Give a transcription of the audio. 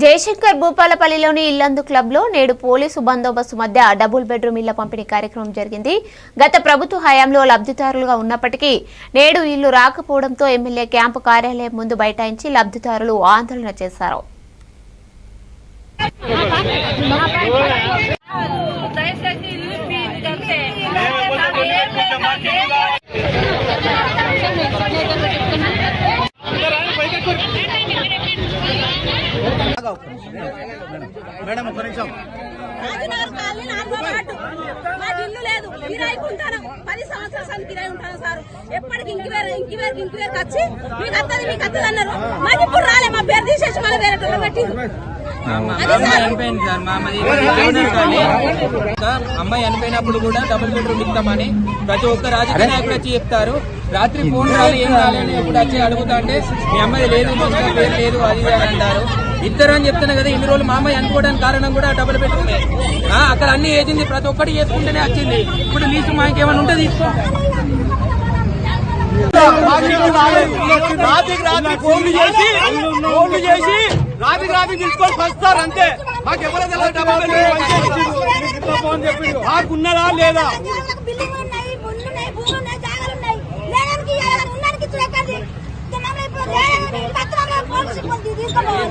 జయశంకర్ భూపాలపల్లిలోని ఇల్లందు క్లబ్లో నేడు పోలీసు బందోబస్తు మధ్య డబుల్ బెడ్రూమ్ ఇళ్ళ పంపిణీ కార్యక్రమం జరిగింది. గత ప్రభుత్వ హయాంలో లబ్ధిదారులుగా ఉన్నప్పటికీ నేడు ఇల్లు రాకపోవడంతో ఎమ్మెల్యే క్యాంపు కార్యాలయం ముందు బైఠాయించి లబ్ధిదారులు ఆందోళన చేశారు. మేడం ఒక్క నిమిషం. రాజనగర్ కాలనీ నాలుగో వార్డు. మాకు ఇల్లు లేదు. కిరాయికి ఉంటాను పది సంవత్సరాల సంది కిరాయి ఉంటాను సార్. ఎప్పటికి ఇంకివేరు ఇంకివేరు ఇంకివేరుకి వచ్చి మీకు అత్తది మీకు అత్తది అన్నారు. మాకు ఇప్పుడు రాలే. మా పేరు తీసేసి మళ్ళీ వేరే టోళ్ళు పెట్టింది అది అమ్మాయి చనిపోయినప్పుడు కూడా డబుల్ బెడ్రూమ్ ఇస్తామని ప్రతి ఒక్క రాజకీయ నాయకుడు వచ్చి చెప్తారు. రాత్రి ఫోన్ రాలి ఏం రాలేని ఎప్పుడు వచ్చి అడుగుతా అంటే మీ అమ్మాయి లేదు లేదు అది అని అంటారు. ఇద్దరు అని చెప్తున్నా కదా ఇన్ని రోజులు మా అమ్మాయి అనుకోవడానికి కారణం కూడా డబుల్ బెడ్రూమ్ అక్కడ అన్ని ఏజింది ప్రతి ఒక్కటి చేసుకుంటేనే వచ్చింది. ఇప్పుడు లీస్ట్ మాకు ఏమైనా ఉంటే తీసుకో. ఫోన్లు చేసి ఫోన్లు చేసి రాత్రికి రాత్రి తీసుకొని వస్తారు అంతే. మాకు ఎవరో తెలియదు డబ్బులు పెట్టి ఫోన్ చెప్పిండు మాకున్నదా లేదా?